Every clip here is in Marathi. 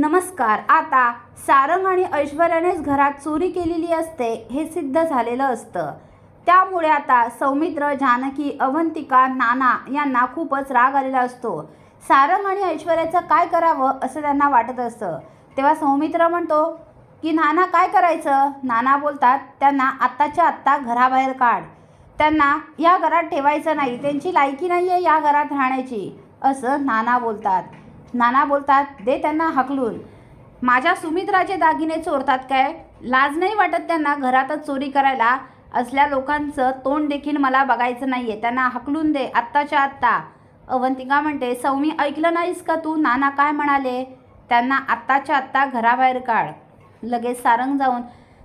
नमस्कार आता सारंग आणि ऐश्वर्यानेच घरात चोरी केलेली असते हे सिद्ध झालेलं असतं. त्यामुळे आता सौमित्र जानकी अवंतिका नाना यांना खूपच राग आलेला असतो. सारंग आणि ऐश्वर्याचं काय करावं असं त्यांना वाटत असतं. तेव्हा सौमित्र म्हणतो की नाना काय करायचं? नाना बोलतात त्यांना आत्ताच्या आत्ता घराबाहेर काढ. त्यांना या घरात ठेवायचं नाही. त्यांची लायकी नाही आहे या घरात राहण्याची. असं नाना बोलतात. नाना बोलतात दे त्यांना हकलून. माझ्या सुमित्राचे दागिने चोरतात काय? लाज नाही वाटत त्यांना घरातच चोरी करायला. असल्या लोकांचं तोंड देखील मला बघायचं नाही आहे त्यांना हकलून दे आत्ताच्या आत्ता. अवंतिका म्हणते सौमी ऐकलं नाहीस का तू? नाना काय म्हणाले? त्यांना आत्ताच्या आत्ता घराबाहेर काढ. लगेच सारंग जाऊन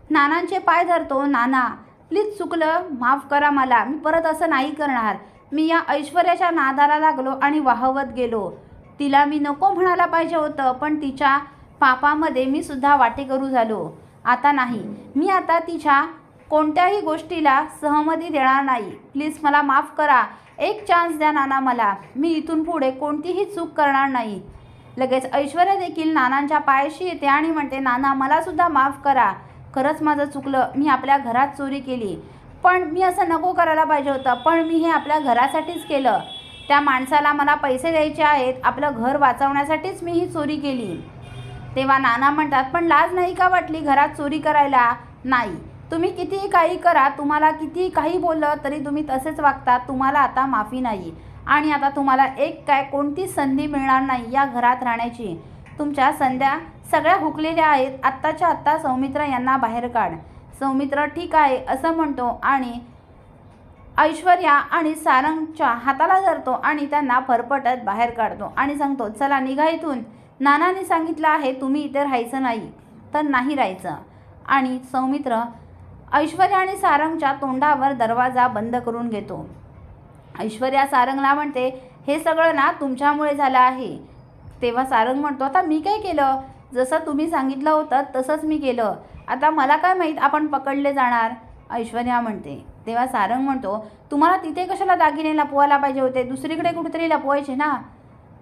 नानांचे पाय धरतो नाना. प्लीज चुकलं माफ करा मला. मी परत असं नाही करणार. मी या ऐश्वर्याच्या नादाला लागलो आणि वाहवत गेलो. तिला मी नको म्हणायला पाहिजे होतं पण तिच्या पापामध्ये मी सुद्धा वाटेकरू झालो. आता नाही. मी आता तिच्या कोणत्याही गोष्टीला सहमती देणार नाही. प्लीज मला माफ करा. एक चान्स द्या नाना मला. मी इथून पुढे कोणतीही चूक करणार नाही. लगेच ऐश्वर्या देखील नानांच्या पायाशी येते आणि म्हणते नाना मला सुद्धा माफ करा. खरंच माझं चुकलं. मी आपल्या घरात चोरी केली. पण मी असं नको करायला पाहिजे होतं. पण मी हे आपल्या घरासाठीच केलं. त्या माणसाला मला पैसे द्यायचे आहेत आपलं घर वाचवण्यासाठीच मी ही चोरी केली. तेव्हा नाना म्हणतात पण लाज नाही का वाटली घरात चोरी करायला? नाही. तुम्ही कितीही काही करा तुम्हाला कितीही काही बोललं तरी तुम्ही तसेच वागता तुम्हाला आता माफी नाही. आणि आता तुम्हाला एक काय कोणतीच संधी मिळणार नाही या घरात राहण्याची? तुमच्या संध्या सगळ्या हुकलेल्या आहेत आत्ताच्या आत्ता सौमित्र यांना बाहेर काढ. सौमित्र ठीक आहे असं म्हणतो आणि ऐश्वर्या आणि सारंगच्या हाताला धरतो आणि त्यांना फरफटत बाहेर काढतो आणि सांगतो चला निघा इथून. नानाने सांगितलं आहे तुम्ही इथे राहायचं नाही. तर नाही राहायचं. आणि सौमित्र ऐश्वर्या आणि सारंगच्या तोंडावर दरवाजा बंद करून घेतो. ऐश्वर्या सारंगला म्हणते हे सगळं ना तुमच्यामुळे झालं आहे. तेव्हा सारंग म्हणतो आता मी काय केलं? जसं तुम्ही सांगितलं होतं तसंच मी केलं. आता मला काय माहीत आपण पकडले जाणार? ऐश्वर्या म्हणते. तेव्हा सारंग म्हणतो तुम्हाला तिथे कशाला दागिने लपवायला पाहिजे होते? दुसरीकडे कुठेतरी लपवायचे ना?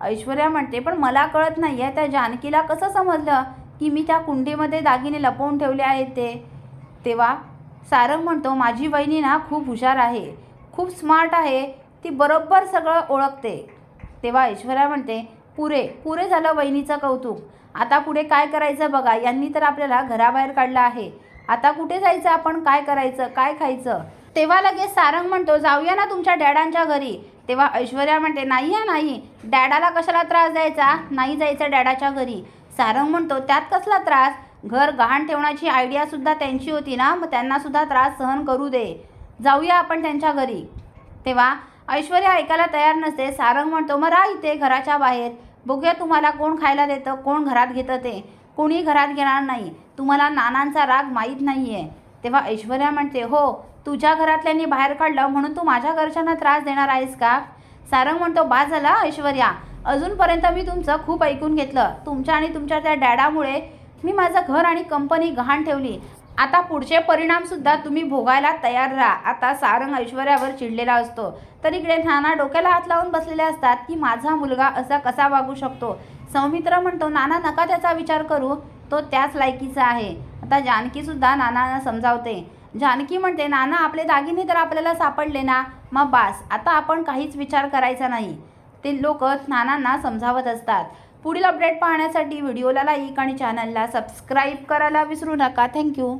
ऐश्वर्या म्हणते पण मला कळत नाही आहे त्या जानकीला कसं समजलं की मी त्या कुंडीमध्ये दागिने लपवून ठेवले आहेत ते? तेव्हा सारंग म्हणतो माझी वहिनी ना खूप हुशार आहे खूप स्मार्ट आहे ती बरोबर सगळं ओळखते. तेव्हा ऐश्वर्या म्हणते पुरे पुरे झालं वहिनीचं कौतुक. आता पुढे काय करायचं बघा? यांनी तर आपल्याला घराबाहेर काढलं आहे. आता कुठे जायचं आपण? काय करायचं? काय खायचं? तेव्हा लगेच सारंग म्हणतो जाऊया ना तुमच्या डॅडांच्या घरी. तेव्हा ऐश्वर्या म्हणते नाही या नाही. डॅडाला कशाला त्रास द्यायचा? नाही जायचं डॅडाच्या घरी. सारंग म्हणतो त्यात कसला त्रास? घर गहाण ठेवण्याची आयडियासुद्धा त्यांची होती ना मग त्यांनासुद्धा त्रास सहन करू दे. जाऊया आपण त्यांच्या घरी. तेव्हा ऐश्वर्या ऐकायला तयार नसते. सारंग म्हणतो मग राह इथे घराच्या बाहेर. बघूया तुम्हाला कोण खायला देतं कोण घरात घेतं ते. कोणी घरात घेणार नाही. तुम्हाला नानांचा राग माहीत नाही आहे तेव्हा ऐश्वर्या म्हणते हो तुझ्या घरातल्यांनी बाहेर काढलं म्हणून तू माझ्या घरच्यांना त्रास देणार आहेस का? सारंग म्हणतो बा झाला ऐश्वर्या. अजूनपर्यंत मी तुमचं खूप ऐकून घेतलं. तुमच्या आणि तुमच्या त्या डॅडामुळे मी माझं घर आणि कंपनी गहाण ठेवली. आता पुढचे परिणामसुद्धा तुम्ही भोगायला तयार राहा. आता सारंग ऐश्वर्यावर चिडलेला असतो. तर इकडे नाना डोक्याला हात लावून बसलेले असतात की माझा मुलगा असा कसा वागू शकतो? सौमित्र म्हणतो नाना नका त्याचा विचार करू. तो त्याच लायकीचा आहे. आता जानकीसुद्धा नानांना समजावते. जानकी म्हणते नाना आपले दागिने तर आपल्याला सापडले ना. मग बास आता आपण काहीच विचार करायचा नाही. ते लोक नानांना समजावत असतात. पुढील अपडेट पाहण्यासाठी व्हिडिओला लाईक आणि चॅनलला सबस्क्राईब करायला विसरू नका. थँक्यू.